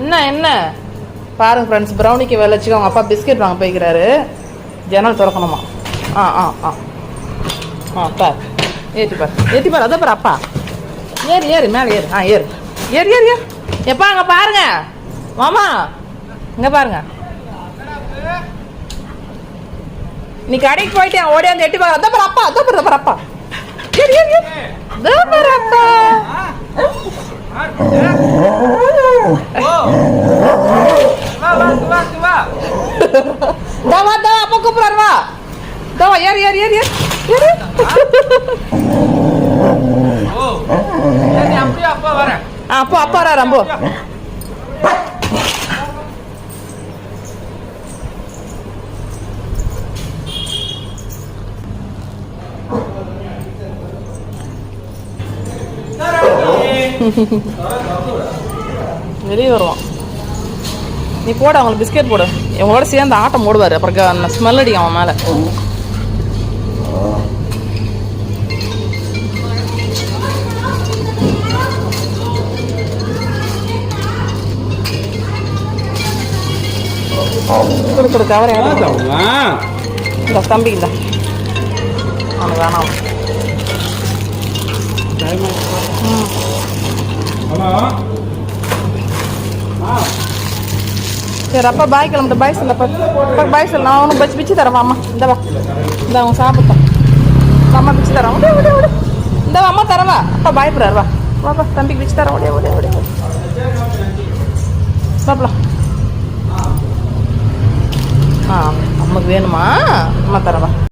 என்ன என்ன? பாருங்க ஃப்ரெண்ட்ஸ் ப்ரௌனிக்கு வெள்ளச்சிக்கு அவங்க அப்பா பிஸ்கெட் வாங்க போய்க்கிறாரு. ஜன்னல் திறக்கணுமா? ஆ ஆ ஆ. ஆ பார். ஏற்றி பார். ஏற்றி பார். அதான் பார் அப்பா. ஏறு ஏறு மேலே ஏறு. ஆ ஏறு. ஏறு ஏறு ஏறு. எப்பா அங்கே பாருங்க. மாமா. இங்கே பாருங்க. நீ கடைக்கு போயிட்டு ஓடியாந்து எட்டி பாரு. அதான் பாரு அப்பா. அதான் பார் அதான் அப்பா. ஏறு ஏறு ஏறு. அதான் பார் அப்பா. தவா தவா அப்பா கூப்பிடுறாரு வா தவா ஏறு ஏறு ஏறு ஏறு அப்பா வரேன் ஆ அப்போ அப்பா வரா ரம்போ வெளியே வருவான் நீ போடு அவங்களுக்கு பிஸ்கெட் போடு. இவங்களோட சேர்ந்து ஆட்டம் போடுவார். அப்புறம் ஸ்மெல் அடிக்கும் அவன் மேலே. கொடு கொடு கவரை இந்த தம்பி இந்த அவனுக்கு வேணாம். அப்பா பாய் கிளம்பிட்டு பாய் சொல்ல அப்பா பாய் சொல்ல. நான் ஒன்றும் பச்சு பிச்சு தரேன் அம்மா? இந்த வா. இந்த அவன் சாப்பிட்டான் அம்மா பிச்சு தரேன் விடு விடு விடு இந்த வா, அம்மா தரவா. அப்பா பயப்படுறாரு வா. வாப்பா தம்பிக்கு பிச்சு தரேன் ஓடியா ஓடியா ஓடியா பாப்பலாம் ஆ அம்மாக்கு வேணுமா? அம்மா தரவா.